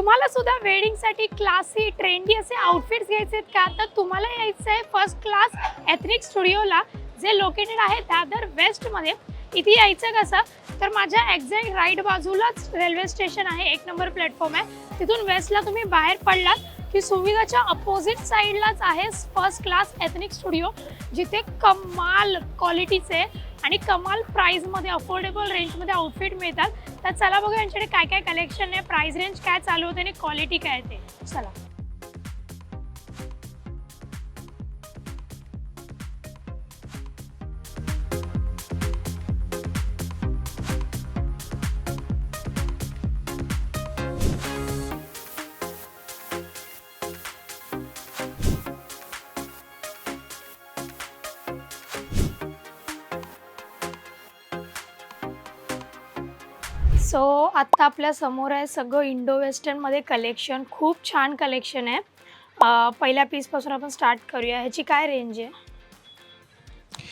तुम्हाला सुद्धा वेडिंगसाठी क्लासी ट्रेंडी असे आउटफिट्स घ्यायचे आहेत का? तर तुम्हाला यायचं आहे फर्स्ट क्लास एथनिक स्टुडिओला जे लोकेटेड आहे दादर वेस्टमध्ये इथे यायचं कसं? तर माझ्या एक्झॅक्ट राईट बाजूलाच रेल्वे स्टेशन आहे एक नंबर प्लॅटफॉर्म आहे. तिथून वेस्टला तुम्ही बाहेर पडलात की सुविधाच्या अपोजिट साईडलाच आहे फर्स्ट क्लास एथनिक स्टुडिओ जिथे कमाल क्वालिटीचे आणि कमाल प्राईजमध्ये अफोर्डेबल रेंजमध्ये आउटफिट मिळतात. तर चला बघा यांच्याकडे काय काय कलेक्शन आहे. प्राइस रेंज काय चालू होते आणि क्वालिटी काय आहे ते. चला. सो आत्ता आपल्यासमोर आहे सगळं इंडो वेस्टर्नमध्ये कलेक्शन खूप छान कलेक्शन आहे. पहिल्या पीसपासून आपण स्टार्ट करूया. ह्याची काय रेंज आहे?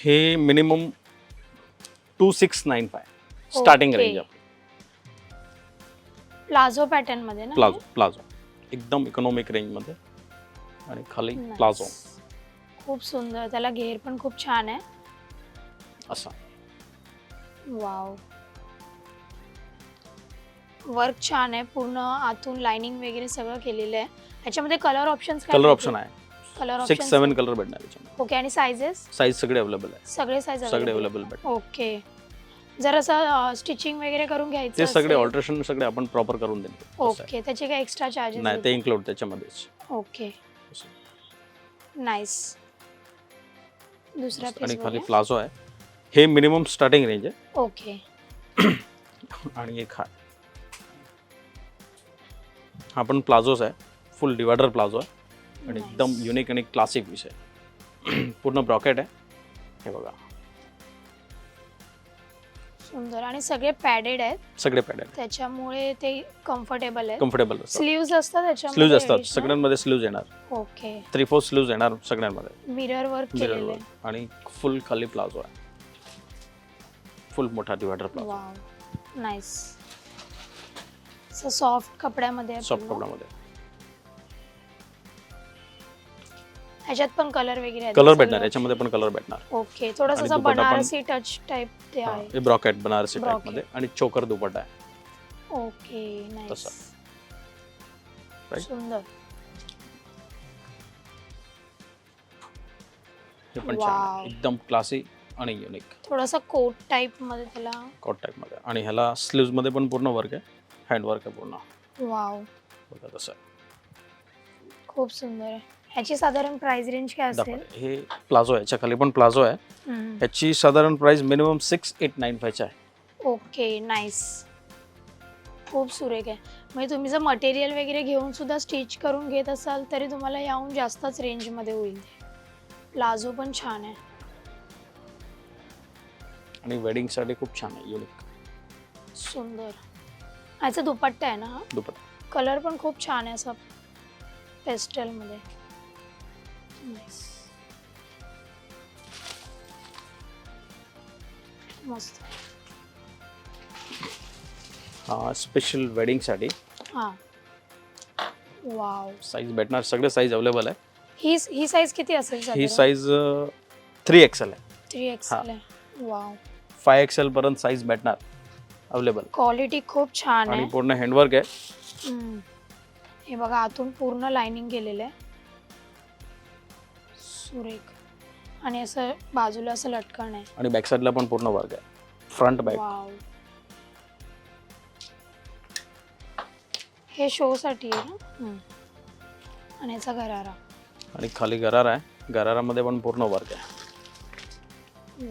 हे minimum two six nine five starting. Range palazzo पॅटर्नमध्ये ना? प्लाझो प्लाझो एकदम इकॉनॉमिक रेंजमध्ये आणि खाली. प्लाझो खूप सुंदर. त्याला घेर पण खूप छान आहे. असा. वाव वर्क छान आहे पूर्ण आतून लाइनिंग वगैरे सगळं केलेलं आहे. ह्याच्यामध्ये कलर ऑप्शन्स कलर ऑप्शन आहे. Colour six option seven colour भेटणार याच्यामध्ये ओके आणि सायझेस साईज सगळे अवेलेबल आहे सगळे साईज सगळे अवेलेबल भेटणार. ओके जर असं स्टिचिंग वगैरे करून घ्यायचं ते सगळे असेल, ऑल्ट्रेशन सगळे आपण प्रॉपर करून देतो असं आहे. ओके त्याचे काय एक्स्ट्रा चार्जेस नाही ते इन्क्लूड त्याच्यामध्येच. ओके नाईस दुसरा आणि पीस खाली प्लाझो आहे. हे मिनिमम स्टार्टिंग रेंज आहे. ओके आणि एक हा हा पण प्लाझोच आहे. फुल डिवायडर प्लाझो आहे. आणि. एकदम युनिक आणि क्लासिक पीस आहे. पूर्ण ब्रॉकेट आहे. हे बघा. सुंदर. आणि सगळे पॅडेड आहेत. सगळे पॅड आहे त्याच्यामुळे ते कम्फर्टेबल आहे कम्फर्टेबल स्लीव्ज असतात त्याच्यामध्ये स्लीव्ज असतात? सगळ्यांमध्ये स्लीव्ज येणार. ओके थ्री फोर स्लीव्ज येणार सगळ्यांमध्ये. मिरर वर्क केलेलं आहे. आणि फुल खाली प्लाझो आहे. फुल मोठा डिवायडर प्लाझो. वाव सॉफ्ट कपड्यामध्ये आहे सॉफ्ट पूर्ण. कपड्यामध्ये ह्याच्यात पण कलर वगैरे आहेत कलर? भेटणार याच्यामध्ये पण कलर भेटणार ओके थोडस आणि असं दुपट्टा पण- बनारसी टच टाइप ते हा, आहे हे ब्रॉकेट बनारसी Brocade. टाईपमध्ये आणि चोकर दुपट्टा आहे ओके नाईस. Right? सुंदर हे पण छान Wow. एकदम क्लासी आणि युनिक थोडासा कोट टाइपमध्ये त्याला कॉट टाईपमध्ये आणि ह्याला स्लीव्जमध्ये पण पूर्ण वर्क आहे हँड वर्क आहे पूर्ण. वाव बघा तसं. आहे. खूप सुंदर आहे. ह्याची साधारण प्राइस रेंज काय दाखवा. असेल? हे प्लाझो आहे. याच्या खाली पण प्लाझो आहे. हम्म. साधारण price minimum six eight nine फायची आहे. ओके नाईस खूप सुरेख आहे. म्हणजे तुम्ही जर मटेरियल वगैरे घेऊन सुद्धा स्टिच करून घेत असाल तरी तुम्हाला याहून जास्तच रेंजमध्ये होईल. प्लाझो पण छान आहे. आणि वेडिंगसाठी खूप छान आहे. युनिक सुंदर. ह्याचा दुपट्टा आहे ना हा? दुपट्टा. कलर पण खूप छान आहे असं पेस्टलमध्ये नाईस मस्त. हा स्पेशल वेडिंगसाठी हां. वाव साईज भेटणार सगळे साईज अवेलेबल आहे. ही ही साईज किती असेल ही साईज थ्री एक्सेल आहे. थ्री एक्सेल आहे. वाव फाय एक्सेल पर्यंत साईज भेटणार. अवेलेबल क्वालिटी खूप छान आणि आहे. पूर्ण हँडवर्क आहे. हम्म. हे बघा आतून पूर्ण लाइनिंग केलेलं आहे. सुरेख. आणि असं बाजूला असं लटकण आहे. आणि बॅक साईडला पण पूर्ण वर्क आहे. फ्रंट बॅक वाव हे शो साठी आहे ना? हम्म. आणि याचा गरारा. आणि खाली गरारा आहे. गरारामध्ये पण पूर्ण वर्क आहे.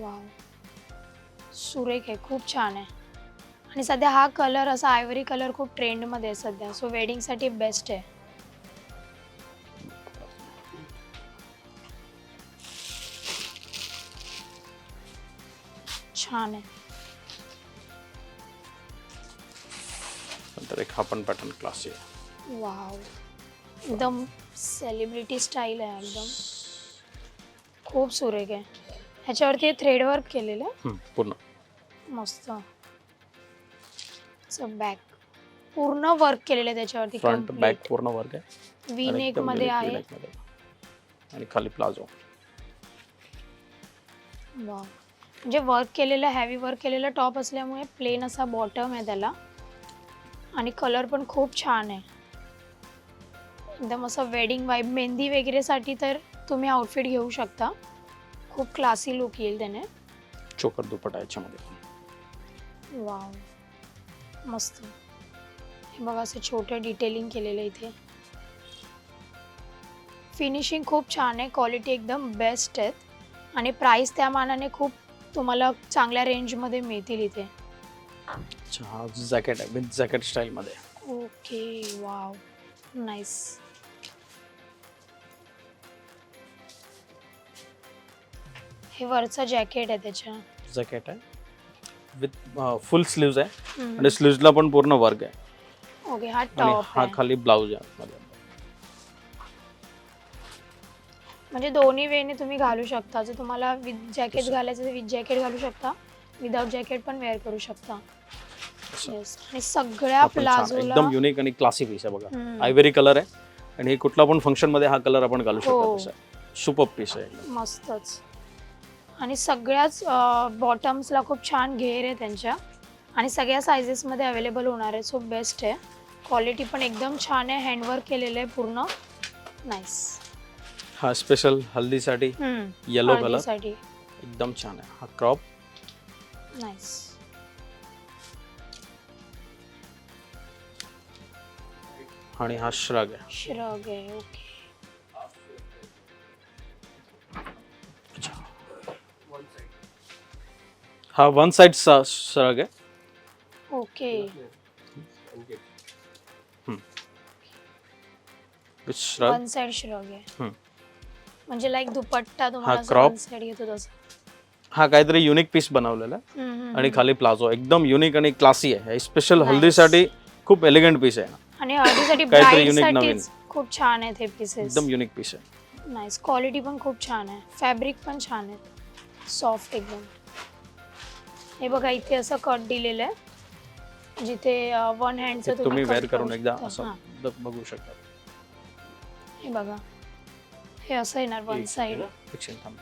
वाव सुरेख आहे. खूप छान आहे. आणि सध्या हा कलर असा आयव्हरी कलर खूप ट्रेंडमध्ये आहे सध्या. सो वेडिंगसाठी बेस्ट आहे. छान आहे. नंतर एक हा पण पॅटर्न क्लासी आहे. वाव एकदम सेलिब्रिटी स्टाईल आहे एकदम. खूप सुरेख आहे. ह्याच्यावरती थ्रेड वर्क केलेलं पूर्ण. मस्त. बॅक पूर्ण वर्क केलेलं आहे त्याच्यावरती फ्रंट बॅक पूर्ण वर्क आहे. वी नेकमध्ये आहे. आणि खाली प्लाझो. म्हणजे वर्क केलेलं हॅवी वर्क केलेलं टॉप असल्यामुळे प्लेन असा बॉटम आहे त्याला. आणि कलर पण खूप छान आहे. एकदम असं वेडिंग वाईब मेहंदी वगैरेसाठी तर तुम्ही आउटफिट घेऊ शकता. खूप क्लासी लुक येईल त्याने. चोकर दुपट्टा याच्यामध्ये. वाव मस्त. हे बघा असं छोटं डिटेलिंग केलेलं इथे. फिनिशिंग खूप छान आहे क्वालिटी एकदम बेस्ट आहेत. आणि प्राईस त्या मानाने खूप तुम्हाला चांगल्या रेंजमध्ये मिळतील इथे. अच्छा जॅकेट आहे विथ जॅकेट स्टाईलमध्ये ओके वाव नाईस हे वरचं जॅकेट आहे त्याच्या. जॅकेट आहे? विथ फुल स्लीव्ज आहे. आणि स्लीव्जला पण पूर्ण वर्क आहे ओके हा आणि टॉप हा आहे खाली ब्लाऊज आहे आतमध्ये. म्हणजे दोन्ही वेने तुम्ही घालू शकता जर तुम्हाला विथ जॅकेट. घालायचं तर विथ जॅकेट घालू शकता विदाउट जॅकेट पण वेअर करू शकता असं. Yes. आणि सगळ्या हा पण छान आहे. प्लाझोला एकदम युनिक आणि क्लासी पीस आहे बघा हम्म. आयव्हरी कलर आहे आणि हे कुठला पण फंक्शनमध्ये हा कलर आपण घालू हो. शकतो सुपर पीस आहे. मस्तच आणि सगळ्याच बॉटम्सला खूप छान घेर आहे त्यांच्या. आणि सगळ्या सायझेसमध्ये अवेलेबल होणार आहे. सो बेस्ट आहे. क्वालिटी पण एकदम छान आहे. हँडवर्क केलेलं आहे पूर्ण. नाईस हा स्पेशल हल्दीसाठी येलो कलर हळदीसाठी. एकदम छान आहे. हा क्रॉप नाईस आणि हा श्रग आहे. श्रग आहे. ओके हा वन साइड श्रग आहे. ओके वन साइड श्रग आहे. हम्म. म्हणजे लाईक दुपट्टा तुम्हाला. वन साइड घेतो तसं. हा काहीतरी युनिक पीस बनवलेला आहे. आणि. खाली प्लाझो एकदम युनिक आणि क्लासी आहे. स्पेशल. हल्दीसाठी खूप एलिगंट पीस आहे. आणि हळदीसाठी काहीतरी ब्राईड नवीन. खूप छान आहेत हे पीसेस एकदम युनिक पीस आहे. नाईस क्वालिटी पण खूप छान आहे. फॅब्रिक पण छान आहे. सॉफ्ट एकदम. हे बघा इथे असं कट दिलेलं आहे. जिथे वन हँडचं तुम्ही वेअर करून करू एकदा. असं बघू शकता. हे बघा. हे असं येणार वन एक second थांब.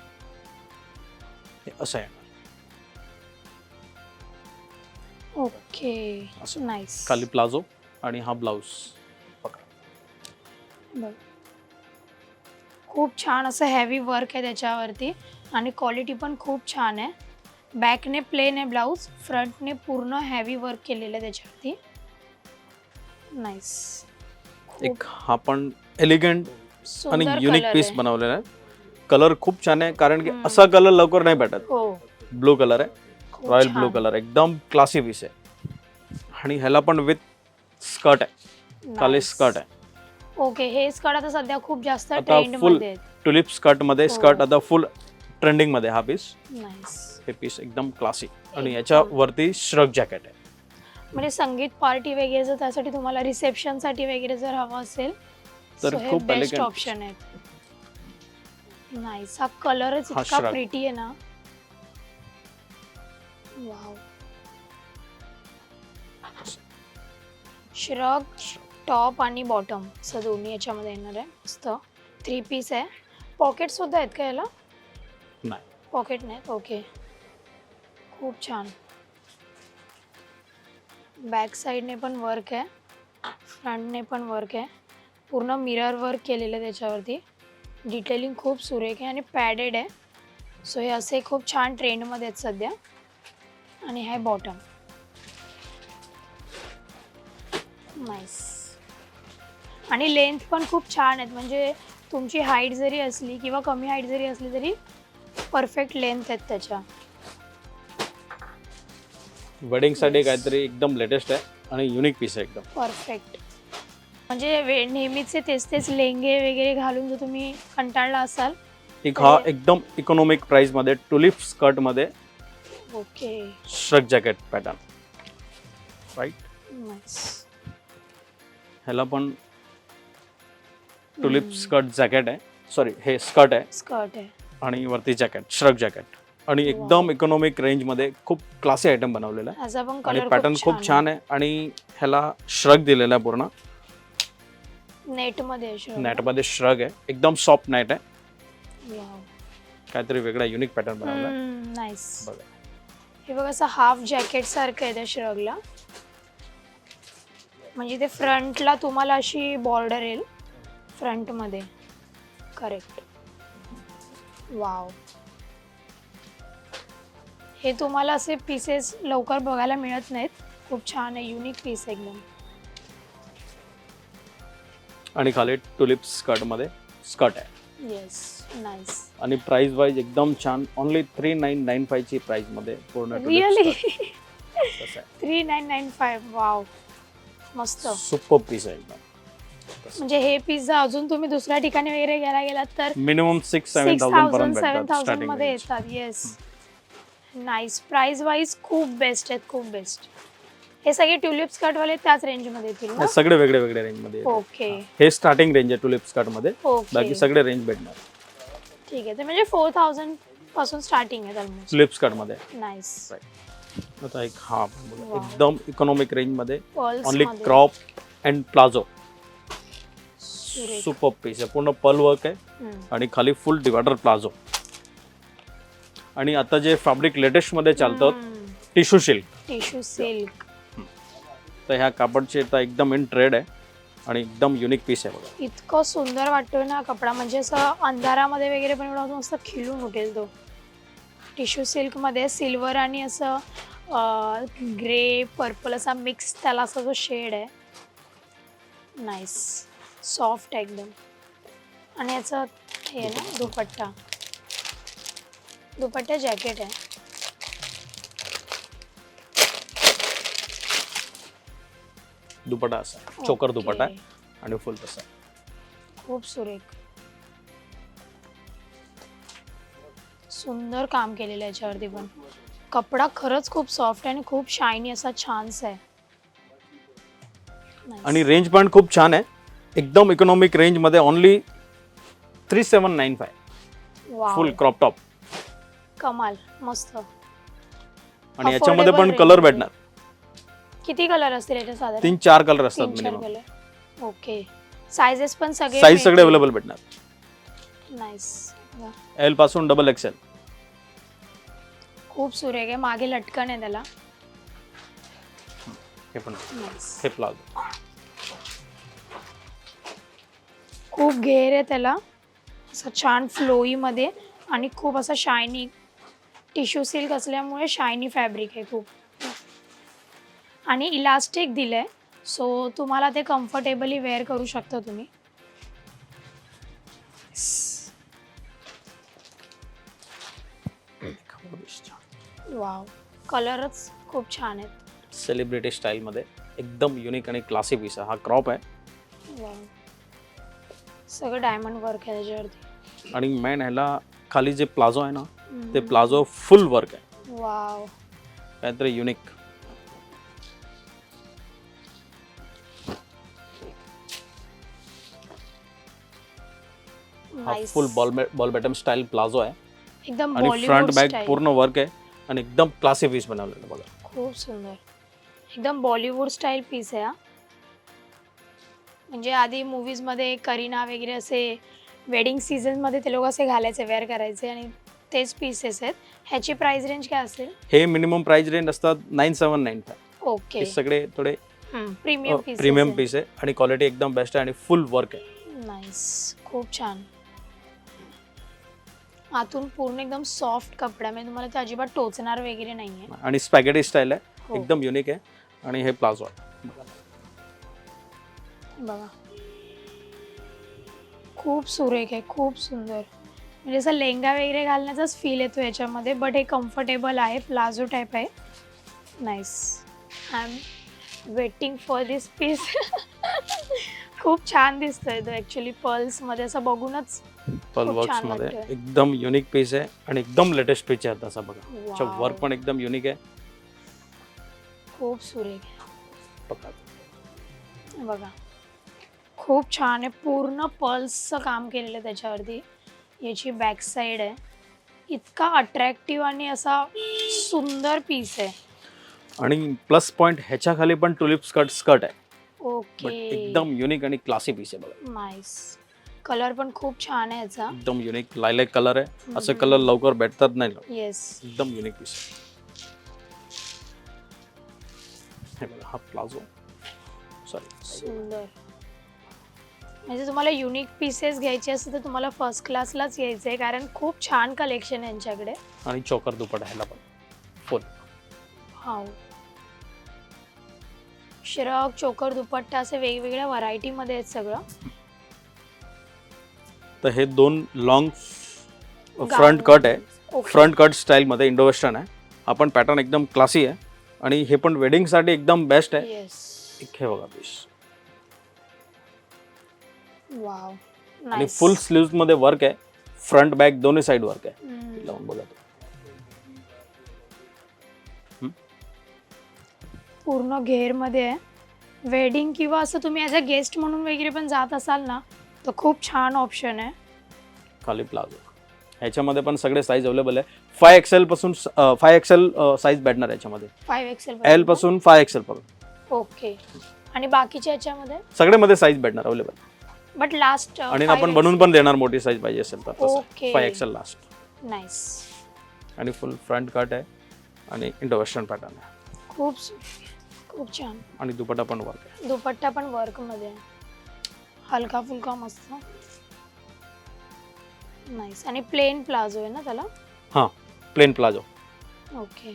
हे असं आहे ओके. असं. नाईस खाली प्लाझो आणि हा ब्लाऊज बघ. खूप छान असं हॅवी वर्क आहे त्याच्यावरती आणि क्वालिटी पण खूप छान आहे. बॅकने प्लेन आहे ब्लाऊज फ्रंटने पूर्ण हॅवी वर्क केलेलं आहे त्याच्यावरती. नाईस एक हा पण एलिगंट आणि युनिक पीस. बनवलेला आहे. कलर खूप छान आहे कारण की. असा कलर लवकर नाही भेटत. हो. ब्लू कलर आहे. रॉयल. ब्लू कलर एकदम क्लासी पीस आहे. आणि ह्याला पण विथ स्कर्ट आहे. Nice. स्कर्ट आहे. ओके हे स्कर्ट आता सध्या खूप जास्त ट्रेंडमध्ये टुलिप स्कर्टमध्ये हो. स्कर्ट आता फुल ट्रेंडिंगमध्ये हा पीस नाईस हे पीस एकदम क्लासिक आणि एकदम. याच्या वरती श्रग जॅकेट आहे. म्हणजे संगीत पार्टी वगैरे जर त्यासाठी तुम्हाला रिसेप्शनसाठी वगैरे जर हवं असेल तर खूप बेस्ट ऑप्शन आहे नाईस हा कलरच इतका. प्रिटी आहे ना. वाव श्रग टॉप आणि बॉटम असं दोन्ही याच्यामध्ये येणार आहे. मस्त. थ्री पीस आहे. पॉकेट सुद्धा आहेत का याला? नाही. पॉकेट नाहीत ओके खूप छान. बॅक साईडने पण वर्क आहे. फ्रंटने पण वर्क आहे. पूर्ण मिरर वर्क केलेलं आहे त्याच्यावरती. डिटेलिंग खूप सुरेख आहे आणि पॅडेड आहे. सो हे असे खूप छान ट्रेंडमध्ये आहेत सध्या. आणि हे बॉटम नाईस आणि लेंथ पण खूप छान आहेत. म्हणजे तुमची हाईट जरी असली किंवा कमी हाईट जरी असली तरी परफेक्ट लेंथ आहेत त्याच्या. वेडिंगसाठी Yes. काहीतरी एकदम लेटेस्ट आहे आणि युनिक पीस आहे एकदम. परफेक्ट म्हणजे वे नेहमीचे तेच तेच लेंगे वगैरे घालून जर तुम्ही कंटाळला असाल एक हा एकदम इकॉनॉमिक प्राइसमध्ये tulip स्कर्टमध्ये okay shrug jacket pattern right ह्याला पण टुलिप स्कर्ट जॅकेट आहे. सॉरी हे स्कर्ट आहे. स्कर्ट आहे. आणि वरती जॅकेट श्रग जॅकेट आणि एकदम इकॉनॉमिक रेंजमध्ये खूप क्लासी आयटम बनवलेला आहे. ह्याचा पण आणि कलर पॅटर्न खूप छान आहे आणि ह्याला श्रग दिलेला आहे पूर्ण. नेटमध्ये आहे शिवाय. नेटमध्ये श्रग आहे. एकदम सॉफ्ट नाईट आहे. Wow. काहीतरी वेगळा युनिक पॅटर्न बनवला आहे हम्म, नाईस बघा. हे बघ असं हाफ जॅकेट सारखं आहे त्या श्रगला म्हणजे ते फ्रंटला तुम्हाला अशी बॉर्डर येईल. फ्रंटमध्ये करेक्ट वाव हे तुम्हाला असे पीसेस लवकर बघायला मिळत नाहीत. खूप छान आहे युनिक पीस एकदम. आणि खाली टुलिप स्कर्टमध्ये स्कर्ट आहे. येस नाईस आणि प्राइस वाईज एकदम छान ओनली थ्री नाईन नाईन फायची प्राइसमध्ये पूर्ण really super three nine nine five wow मस्त. पीस आहे एकदम. म्हणजे हे पिझ्झा अजून तुम्ही दुसऱ्या ठिकाणी वगैरे घ्यायला गेलात तर minimum six seven six thousand thousand पर्यंत सेवन भेटतात थाउजंडमध्ये येतात येस नाईस प्राइस वाईज खूप बेस्ट आहेत खूप बेस्ट हे सगळे ट्युलिप स्कर्ट वाले त्याच रेंजमध्ये येतील ना? सगळे वेगळे वेगळे रेंजमध्ये येतात. ओके हे. स्टार्टिंग रेंज आहे टुलिप स्कर्टमध्ये. ओके बाकी सगळे रेंज भेटणार. ठीक आहे तर म्हणजे फोर थाउजंडपासून स्टार्टिंग आहे ऑलमोस्ट टुलिप स्कर्टमध्ये. नाईस आता एक हा बघा. Wow. एकदम इकॉनॉमिक रेंजमध्ये. Pearls only crop and palazzo सुरेख. सुपर पीस आहे पूर्ण पल वर्क आहे. आणि खाली फुल डिवायडर प्लाझो आणि आता जे फॅब्रिक लेटेस्टमध्ये चालतात टिश्यू सिल्क टिश्यू सिल्क तर ह्या कापडचे तर एकदम इन ट्रेड आहे आणि एकदम युनिक पीस आहे बघा. इतकं सुंदर वाटतोय ना कपडा. म्हणजे असं अंधारामध्ये वगैरे पण एवढा मस्त खिलून उठेल तो. टिश्यू सिल्कमध्ये सिल्वर आणि असं ग्रे पर्पल असा मिक्स त्याला असा जो शेड आहे. नाईस सॉफ्ट आहे एकदम. आणि याचं हे आहे ना दुपट्टा. दुपट्टा जॅकेट आहे दुपटा असा. चोकर दुपटा आहे. आणि फुल तसा. खूप सुरेख सुंदर काम केलेलं आहे याच्यावरती पण कपडा खरंच खूप सॉफ्ट आणि खूप शायनी असा छानसा आहे Nice. आणि रेंज पण खूप छान आहे एकदम इकॉनॉमिक रेंजमध्ये only three seven nine five. Full crop top कमाल मस्त. आणि याच्यामध्ये पण कलर भेटणार. किती कलर असतील याच्या साधारण? तीन चार कलर असतात तीन चार मिनिमम कलर ओके सायझेस पण सगळे साईज सगळे अवेलेबल भेटणार. नाईस एलपासून डबल एक्सेल खूप सुरेख आहे. मागे लटकन आहे त्याला. हे पण नाईस हे प्लाझो खूप घेर आहे त्याला. असं छान फ्लोईमध्ये आणि खूप असं शायनी टिश्यू सिल्क असल्यामुळे शायनी फॅब्रिक आहे खूप. आणि इलास्टिक दिलं आहे सो तुम्हाला ते कम्फर्टेबली वेअर करू शकता तुम्ही. वाव कलरच खूप छान आहेत. सेलिब्रिटी स्टाईलमध्ये एकदम युनिक आणि क्लासी पीस हा क्रॉप आहे. वाव सगळं डायमंड वर्क आहे त्याच्यावरती आणि मेन ह्याला खाली जे प्लाझो आहे ना ते. प्लाझो फुल वर्क आहे वाव काहीतरी युनिक हा Nice. Full ball ball bottom style palazzo आहे एकदम आणि बॉलिवूड फ्रंट बॅक स्टाईल पूर्ण वर्क आहे आणि एकदम क्लासी पीस बनवलेलं बघा। खूप सुंदर। एकदम बॉलिवूड स्टाईल पीस आहे हा। म्हणजे आधी मूवीजमध्ये करीना वगैरे असे वेडिंग सीझनमध्ये ते लोक असे घालायचे वेअर करायचे आणि तेच पीसेस आहेत. ह्याची प्राइस रेंज काय असेल? हे मिनिमम प्राइस रेंज असतात नाईन सेवन नाईन ओके हे सगळे थोडे प्रीमियम पीस प्रीमियम पीस आहे आणि क्वालिटी एकदम बेस्ट आहे आणि फुल वर्क आहे. नाईस खूप छान. आतून पूर्ण एकदम सॉफ्ट कपडा. म्हणजे तुम्हाला ते अजिबात टोचणार वगैरे नाहीये. आणि स्पॅगेटी स्टाईल आहे. हो. एकदम युनिक आहे. आणि हे प्लाझो आहे बघा. खूप सुरेख आहे. खूप सुंदर. म्हणजे असं लेंगा वगैरे घालण्याचाच फील येतो याच्यामध्ये बट हे कम्फर्टेबल आहे प्लाझो टाईप आहे. Nice I am waiting for this piece खूप छान दिसतोय तो ॲक्च्युली पर्ल्समध्ये असं बघूनच पल खूप वर्क्स छानमध्ये. वाटतोय. एकदम युनिक पीस आहे आणि एकदम लेटेस्ट पीस आहे तसा बघा. वर्क पण एकदम युनिक आहे. खूप सुरेख. आहे बघा. खूप छान आहे. पूर्ण पल्सचं काम केलेलं आहे त्याच्यावरती. याची बॅक साईड आहे. इतका अट्रॅक्टिव्ह आणि असा सुंदर पीस आहे. आणि प्लस पॉइंट ह्याच्या खाली पण टुलिप स्कर्ट स्कर्ट आहे. ओके एकदम युनिक आणि क्लासी पीस आहे बघा. नाईस कलर पण खूप छान आहे याचा. एकदम युनिक लायलॅक कलर आहे. असे. कलर लवकर भेटतात नाही येस एकदम युनिक पीस हे बघा हा प्लाझो. सॉरी सुंदर. म्हणजे तुम्हाला युनिक पीसेस घ्यायचे असतील तर तुम्हाला फर्स्ट क्लासलाच यायचं आहे कारण खूप छान कलेक्शन आहे यांच्याकडे. आणि चोकर दुपट ह्याला पण. फुल हाव. श्रग चोकर दुपट्टा असे वेगवेगळ्या व्हरायटीमध्ये आहेत सगळं. तर हे दोन लॉंग फ्रंट कट आहे. फ्रंट कट स्टाईलमध्ये इंडो वेस्टर्न आहे. हा पण पॅटर्न एकदम क्लासी आहे. आणि हे पण वेडिंगसाठी एकदम बेस्ट आहे. येस एक हे बघा पीस आणि फुल स्लीव्हमध्ये वर्क आहे. फ्रंट बॅक दोन्ही साइड वर्क आहे. लावून बघा. पूर्ण घेरमध्ये आहे. वेडिंग किंवा असं तुम्ही ॲज अ गेस्ट म्हणून वगैरे पण जात असाल ना तर खूप छान ऑप्शन आहे. खाली प्लाझो ह्याच्यामध्ये पण सगळे साईज अवेलेबल आहे. फाय एक्सेल पासून फाय एक्सेल साईज भेटणार याच्यामध्ये फाईव्ह एक्सेल एलपासून फाय एक्सेल पर्यंत. ओके आणि बाकीच्या याच्यामध्ये सगळ्यामध्ये साईज भेटणार अवेलेबल बट लास्ट आणि आपण बनवून पण देणार मोठी साईज पाहिजे असेल तर Okay. Five XL last nice आणि फुल फ्रंट कट आहे आणि इंडो वेस्टर्न पॅटर्न आहे. खूप सु- खूप छान. आणि दुपट्टा पण वर्क आहे. दुपट्टा पण वर्कमध्ये आहे. हलका फुलका मस्त. नाईस आणि प्लेन प्लाझो आहे ना त्याला? हां प्लेन प्लाझो ओके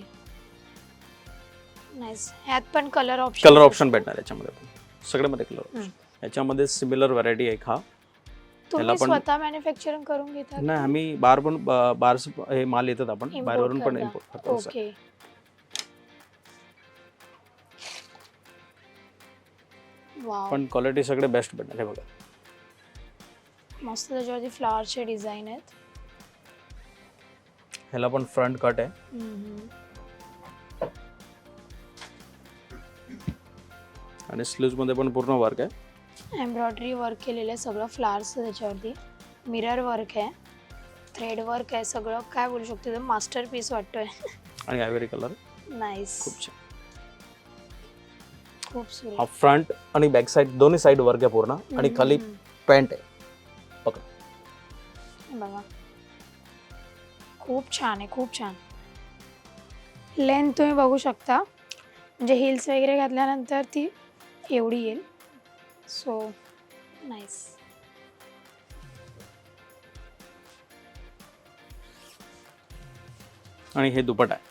नाईस ह्यात पण कलर ऑप्शन कलर ऑप्शन भेटणार याच्यामध्ये पण. सगळ्यामध्ये कलर हम्म. याच्यामध्ये सिमिलर व्हरायटी आहे हा. तुम्ही त्याला पण- स्वतः मॅन्युफॅक्चरिंग करून घेता नाही आम्ही बाहेर पण बाहेर हे माल येतात आपण Import बाहेरवरून पण करता. इम्पोर्ट करतो. ओके वाव पण क्वालिटी सगळे बेस्ट भेटणार हे बघा. मस्त त्याच्यावरती फ्लावरचे डिझाईन आहेत. ह्याला पण फ्रंट कट आहे. हम्म. आणि sleeves मध्ये पण पूर्ण वर्क आहे. एम्ब्रॉयडरी वर्क केलेलं आहे सगळं फ्लावर्स त्याच्यावरती. मिरर वर्क आहे. थ्रेड वर्क आहे सगळं. काय बोलू शकतो एकदम मास्टर पीस वाटतोय. आणि आयव्हरी कलर नाईस खूप छान. खूप हा फ्रंट आणि बॅक साईड दोन्ही साईड वर्क आहे पूर्ण. आणि खाली पॅन्ट आहे. बघा. खूप छान आहे खूप छान. लेंथ तुम्ही बघू शकता. म्हणजे हिल्स वगैरे घातल्यानंतर ती एवढी येईल. सो नाईस आणि हे दुपट आहे.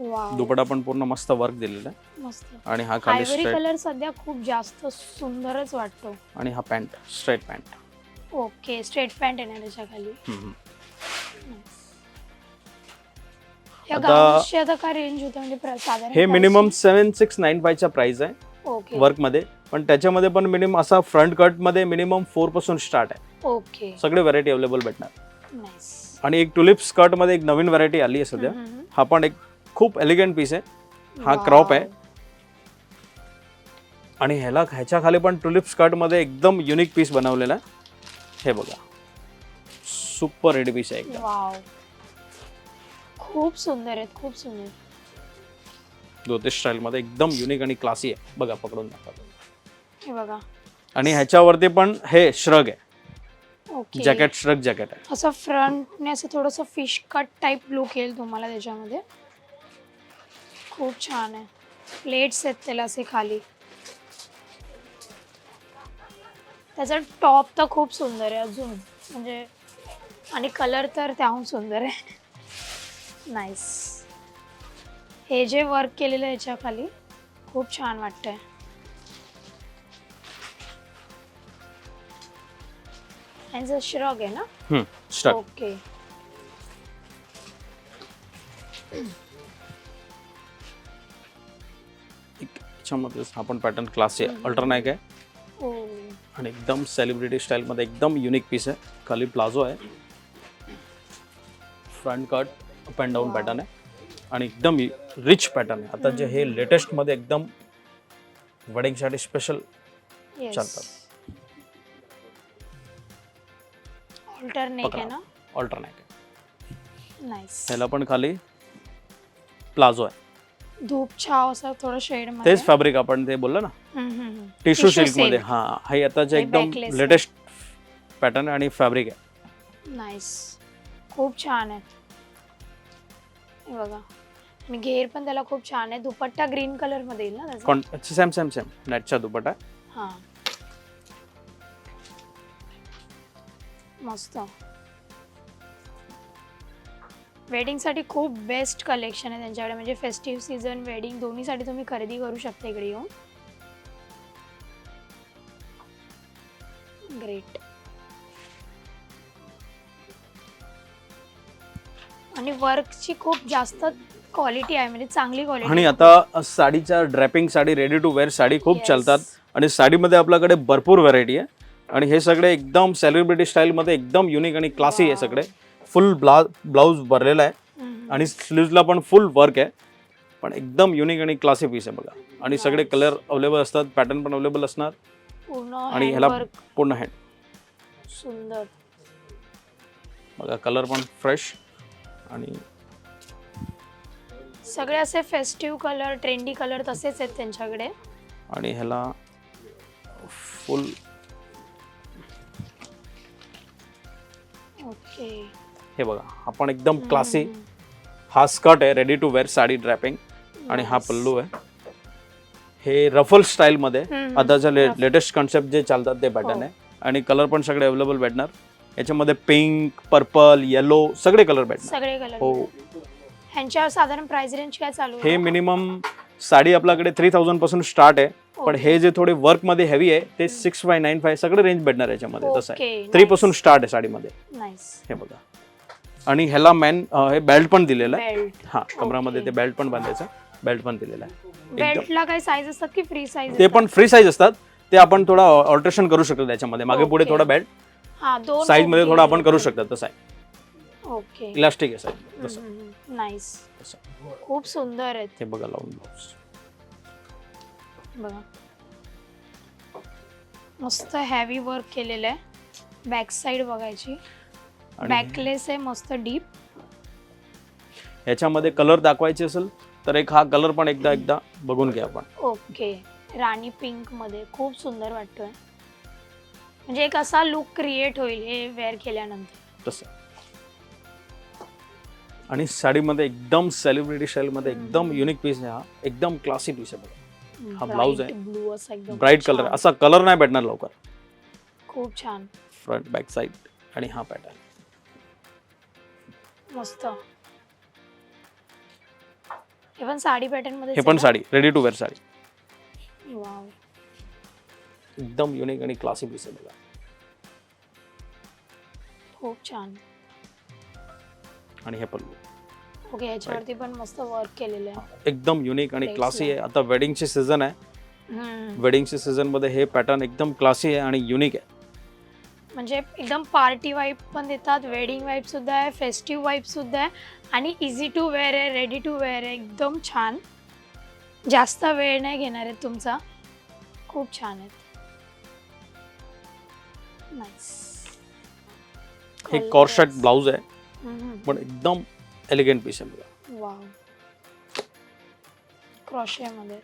वाव दुपटा पण पूर्ण मस्त वर्क दिलेला आहे. मस्त. आणि हा खाली आयव्हरी स्ट्रेट कलर सध्या खूप जास्त सुंदरच वाटतो. आणि हा pant straight pant okay straight pant ना त्याच्याखाली या आता- गाऊन्सची आता काय रेंज होतं? म्हणजे प्र- साधारण हे? मिनिमम सेवन सिक्स नाईन फायच्या प्राइस आहे. ओके वर्कमध्ये पण त्याच्यामध्ये पण मिनिमम असा फ्रंट कटमध्ये मिनिमम फोरपासून स्टार्ट आहे. ओके. सगळे व्हरायटी अवेलेबल भेटणार. नाईस आणि एक टुलिप स्कर्टमध्ये एक नवीन व्हरायटी आली आहे सध्या. हा पण एक खूप एलिगंट पीस आहे. हा क्रॉप आहे. आणि ह्याला ह्याच्या खाली पण टुलिप स्कर्टमध्ये एकदम युनिक पीस बनवलेला आहे. हे बघा. सुपर रेडी पीस आहे एकदम. वाव खूप सुंदर आहेत खूप सुंदर. धोते स्टाईलमध्ये एकदम युनिक आणि क्लासी आहे. बघा पकडून दाखवतो. हे बघा. आणि ह्याच्यावरती पण हे श्रग आहे. ओके जॅकेट श्रग जॅकेट आहे. असं फ्रंटने असं थोडंसं फिश कट टाईप लुक येईल तुम्हाला त्याच्यामध्ये. खूप छान आहे. प्लेट्स आहेत त्याला असे खाली. त्याचा टॉप तर खूप सुंदर आहे अजून. म्हणजे आणि कलर तर त्याहून सुंदर आहे. नाईस हे जे वर्क केलेलं आहे याच्या खाली खूप छान वाटतंय. यांचं श्रग आहे ना श्रग ओके याच्यामध्ये हा पण पॅटर्न क्लासी आहे अल्टरनॅक आहे ओ आणि एकदम सेलिब्रिटी स्टाईलमध्ये एकदम युनिक पीस आहे खाली प्लाझो आहे front cut up and down. Pattern आहे आणि एकदम रिच पॅटर्न आहे आता जे हे लेटेस्टमध्ये एकदम वेडिंगसाठी स्पेशल येस चालतात. आहे ना? आहे. नाईस ह्याला पण खाली प्लाझो आहे. धूप छाव असं थोडं शेड तेच फॅब्रिक आपण ते बोललो ना. टिश्यू सिल्कमध्ये. हा हे आताचे हे एकदम. लेटेस्ट पॅटर्न आणि फॅब्रिक आहे. नाईस खूप छान आहे. बघा. मी घेर पण त्याला खूप छान आहे. दुपट्टा ग्रीन कलरमध्ये येईल ना सेम सेम सेम नेटचा दुपट्टा. हा. मस्त. वेडिंगसाठी खूप बेस्ट कलेक्शन आहे त्यांच्याकडे. म्हणजे फेस्टिव्ह सीझन वेडिंग दोन्हीसाठी तुम्ही खरेदी करू शकता इकडे येऊन. ग्रेट आणि वर्कची खूप जास्त क्वालिटी आहे. म्हणजे चांगली क्वालिटी आणि आता साडीच्या draping sari ready to wear sari खूप Yes. चालतात. आणि साडीमध्ये आपल्याकडे भरपूर व्हरायटी आहे. आणि हे सगळे एकदम सेलिब्रिटी स्टाईलमध्ये एकदम युनिक आणि क्लासी आहे. सगळे. फुल ब्ला ब्लाऊज भरलेला आहे. आणि स्लीव्जला पण फुल वर्क आहे. पण एकदम युनिक आणि क्लासी पीस आहे बघा. आणि सगळे. कलर अवेलेबल असतात पॅटर्न पण अवेलेबल असणार. पूर्ण आणि ह्याला पूर्ण हँड सुंदर. बघा कलर पण फ्रेश आणि सगळे असे फेस्टिव्ह कलर ट्रेंडी कलर तसेच आहेत त्यांच्याकडे. आणि ह्याला फुल ओके. हे बघा आपण एकदम क्लासी हा स्कर्ट आहे ready to wear sari draping आणि हा पल्लू आहे. हे रफल स्टाईलमध्ये हम्म. आताच्या Ruffle. लेटेस्ट कन्सेप्ट जे चालतात ते पॅटर्न हो. आहे. आणि कलर पण सगळे अवेलेबल भेटणार. याच्यामध्ये पिंक पर्पल येलो सगळे कलर भेटणार. सगळे कलर हो. ह्यांच्या साधारण प्राइस रेंज काय चालू हे मिनिमम साडी आपल्याकडे थ्री थाउजंडपासून स्टार्ट आहे. पण. हे जे थोडे वर्कमध्ये हेवी आहे ते सिक्स फाय नाईन फाय सगळे रेंज भेटणार याच्यामध्ये तसं आहे. थ्री पासून स्टार्ट आहे साडीमध्ये. हे बघा. आणि ह्याला मॅन हे बेल्ट पण दिलेलं आहे. हा कमरामध्ये. ते बेल्ट पण बांधायचं. बेल्ट पण दिलेला आहे. बेल्टला काही साईज असतात की फ्री साईज ते पण फ्री साईज असतात. ते आपण थोडा ऑल्ट्रेशन करू शकतो त्याच्यामध्ये. मागे पुढे. थोडा बेल्ट साईजमध्ये. थोडा आपण करू शकतो तसं आहे. ओके इलास्टिक आहे साईज तसं. नाईस खूप सुंदर आहेत. हे बघा लावून बघा. मस्त हॅवी वर्क केलेलं आहे. बॅक साईड बघायची. आणि बॅकलेस आहे मस्त डीप ह्याच्यामध्ये कलर दाखवायचे असेल तर एक हा कलर पण एकदा एकदा बघून घ्या आपण. ओके राणी पिंकमध्ये खूप सुंदर वाटतोय. म्हणजे एक असा लुक क्रिएट होईल हे वेअर केल्यानंतर. तसं. आणि साडीमध्ये एकदम सेलिब्रिटी स्टाईलमध्ये एकदम युनिक पीस आहे हा. एकदम क्लासी पीस आहे बघा. हा blouse आहे. ब्लू असा एकदम ब्राईट कलर. असा कलर नाही भेटणार लवकर. खूप छान. फ्रंट बॅक साईड आणि हा पॅटर्न मस्त. हे पण साडी पॅटर्नमध्ये हे पण sari. Ready to wear sari. Wow. एकदम युनिक आणि क्लासी पीस आहे बघा. खूप छान. आणि हे पल्लू ओके ह्याच्यावरती पण मस्त वर्क केलेलं आहे. एकदम युनिक आणि क्लासी आहे. आता वेडिंगचे सीझन आहे. वेडिंगच्या सीझनमध्ये हे पॅटर्न एकदम क्लासी आहे आणि युनिक आहे. म्हणजे एकदम पार्टी वाईब पण देतात वेडिंग वाईब सुद्धा आहे फेस्टिव्ह वाईब सुद्धा आहे आणि इझी टू वेअर आहे रेडी टू वेअर आहे. एकदम छान. जास्त वेळ नाही घेणार आहेत तुमचा. खूप छान आहेत. नाईस हे कॉर्शट ब्लाऊज आहे. पण एकदम एलिगंट पीस आहे बघा. वाव क्रॉशेमध्ये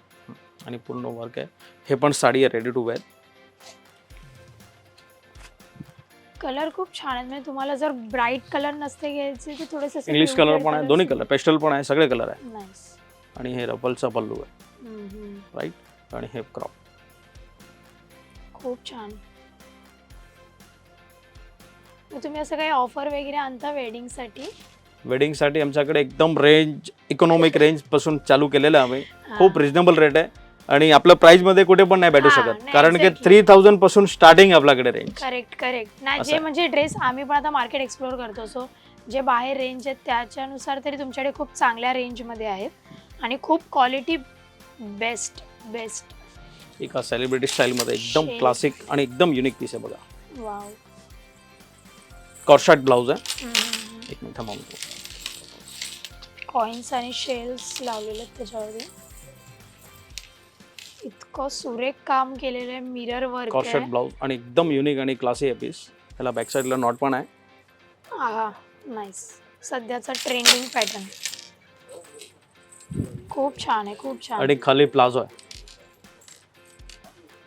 आणि पूर्ण वर्क आहे. हे पण साडी आहे रेडी टू वेअर कलर खूप छान आहेत. म्हणजे तुम्हाला जर ब्राईट कलर नसते घ्यायचे तर थोडेसे इंग्लिश कलर पण आहे दोन्ही कलर पेस्टल पण आहे सगळे कलर आहे. नाईस आणि हे रफलचा पल्लू आहे. राईट आणि हे क्रॉप खूप छान. मग तुम्ही असं काही ऑफर वगैरे आणता वेडिंगसाठी वेडिंगसाठी आमच्याकडे एकदम रेंज इकॉनॉमिक रेंजपासून चालू केलेलं आहे आम्ही. खूप रिजनेबल रेट आहे. आणि आपल्या प्राइसमध्ये कुठे पण नाही भेटू हा, शकत. नाही, कारण की exactly. थ्री थाउजंडपासून स्टार्टिंग आपल्याकडे रेंज करेक्ट करेक्ट नाही जे. म्हणजे ड्रेस आम्ही पण आता मार्केट एक्सप्लोअर करतो. सो जे बाहेर रेंज आहेत त्याच्यानुसार तरी तुमच्याकडे खूप चांगल्या रेंजमध्ये आहेत. आणि खूप क्वालिटी बेस्ट बेस्ट एका सेलिब्रिटी स्टाईल मध्ये एकदम. क्लासिक आणि एकदम युनिक पीस आहे बघा. वाव कॉर्शाट ब्लाऊज आहे. एक मिनिट थांबा म्हणतो कॉइन्स आणि शेल्स लावलेले आहेत त्याच्यावरती. इतकं सुरेख काम केलेलं आहे मिरर वर्क आहे. ब्लाऊज आणि एकदम युनिक आणि क्लासी आहे पीस त्याला बॅक साईडला नॉट पण आहे. हा नाईस सध्याचा ट्रेंडिंग पॅटर्न खूप छान आहे खूप छान. आणि खाली प्लाझो आहे.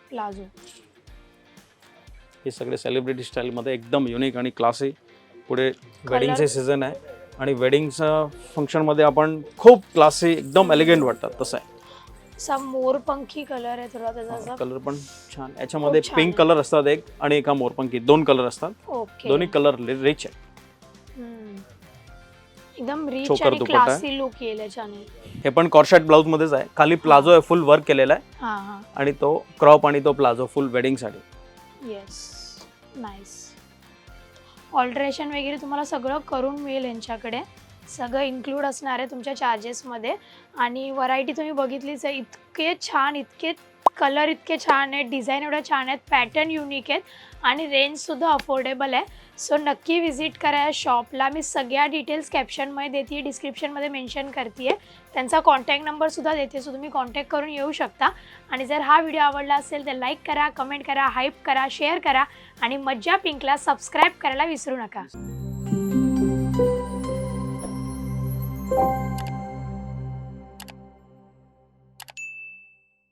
प्लाझो. हे सगळे सेलिब्रिटी स्टाईलमध्ये एकदम युनिक आणि क्लासी पुढे वेडिंगचे सीझन आहे. आणि वेडिंगचं फंक्शनमध्ये आपण खूप क्लासी एकदम एलिगंट वाटतात तसं आहे. असा मोरपंखी कलर आहे थोडा त्याचा असा. कलर पण छान. याच्यामध्ये छान पिंक आहे. कलर असतात एक आणि एका मोरपंखी दोन कलर असतात. ओके दोन्ही कलर रिच आहे. हम्म. एकदम रिच चोकर आणि दुपट्टा आहे. क्लासी लुक येईल याच्याने हे पण कॉर्शॅट ब्लाऊज मध्येच आहे. खाली प्लाझो आहे फुल वर्क केलेला आहे. हा हा. आणि तो क्रॉप आणि तो प्लाझो फुल वेडिंगसाठी येस नाईस ऑल्ट्रेशन वगैरे तुम्हाला सगळं करून मिळेल यांच्याकडे. सगळं इन्क्लूड असणार आहे तुमच्या चार्जेसमध्ये आणि व्हरायटी तुम्ही बघितलीच आहे इतके छान इतके कलर इतके छान आहेत डिझाईन एवढ्या छान आहेत पॅटर्न युनिक आहेत आणि रेंजसुद्धा अफोर्डेबल आहे. सो नक्की व्हिजिट करा या शॉपला मी सगळ्या डिटेल्स कॅप्शनमध्ये देते डिस्क्रिप्शनमध्ये मेन्शन करते आहे त्यांचा कॉन्टॅक्ट नंबरसुद्धा देते सो तुम्ही कॉन्टॅक्ट करून येऊ शकता. आणि जर हा व्हिडिओ आवडला असेल तर लाईक करा कमेंट करा हाईप करा शेअर करा आणि मज्जा पिंकला सबस्क्राईब करायला विसरू नका.